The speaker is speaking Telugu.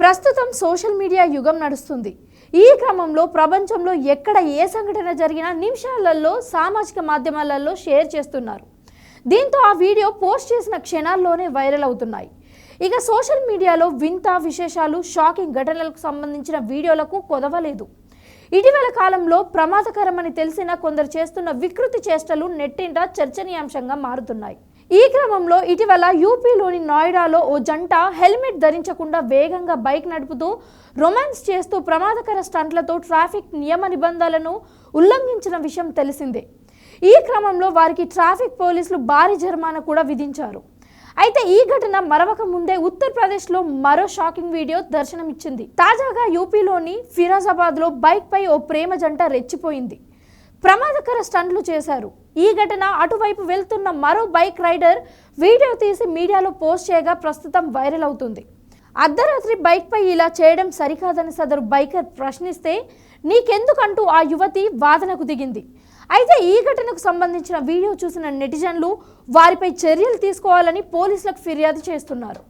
ప్రస్తుతం సోషల్ మీడియా యుగం నడుస్తుంది. ఈ క్రమంలో ప్రపంచంలో ఎక్కడ ఏ సంఘటన జరిగినా నిమిషాలలో సామాజిక మాధ్యమాలలో షేర్ చేస్తున్నారు. దీంతో ఆ వీడియో పోస్ట్ చేసిన క్షణాల్లోనే వైరల్ అవుతున్నాయి. ఇక సోషల్ మీడియాలో వింత విశేషాలు షాకింగ్ ఘటనలకు సంబంధించిన వీడియోలకు కొదవలేదు. ఇటీవల కాలంలో ప్రమాదకరమని తెలిసిన కొందరు చేస్తున్న వికృతి చేష్టలు నెట్టింట చర్చనీయాంశంగా మారుతున్నాయి. ఈ క్రమంలో ఇటీవల యూపీలోని నోయిడాలో ఓ జంట హెల్మెట్ ధరించకుండా వేగంగా బైక్ నడుపుతూ రొమాన్స్ చేస్తూ ప్రమాదకర స్టంట్లతో ట్రాఫిక్ నియమ నిబంధనలను ఉల్లంఘించిన విషయం తెలిసిందే. ఈ క్రమంలో వారికి ట్రాఫిక్ పోలీసులు భారీ జరిమానా కూడా విధించారు. అయితే ఈ ఘటన మరవక ముందే ఉత్తరప్రదేశ్లో మరో షాకింగ్ వీడియో దర్శనమిచ్చింది. తాజాగా యూపీలోని ఫిరోజాబాద్లో బైక్పై ఓ ప్రేమ జంట రెచ్చిపోయింది. ప్రమాదకర స్టంట్లు చేశారు. ఈ ఘటన అటువైపు వెళ్తున్న మరో బైక్ రైడర్ వీడియో తీసి మీడియాలో పోస్ట్ చేయగా ప్రస్తుతం వైరల్ అవుతుంది. అర్ధరాత్రి బైక్పై ఇలా చేయడం సరికాదని సదరు బైకర్ ప్రశ్నిస్తే నీకెందుకంటూ ఆ యువతి వాదనకు దిగింది. అయితే ఈ ఘటనకు సంబంధించిన వీడియో చూసిన నెటిజన్లు వారిపై చర్యలు తీసుకోవాలని పోలీసులకు ఫిర్యాదు చేస్తున్నారు.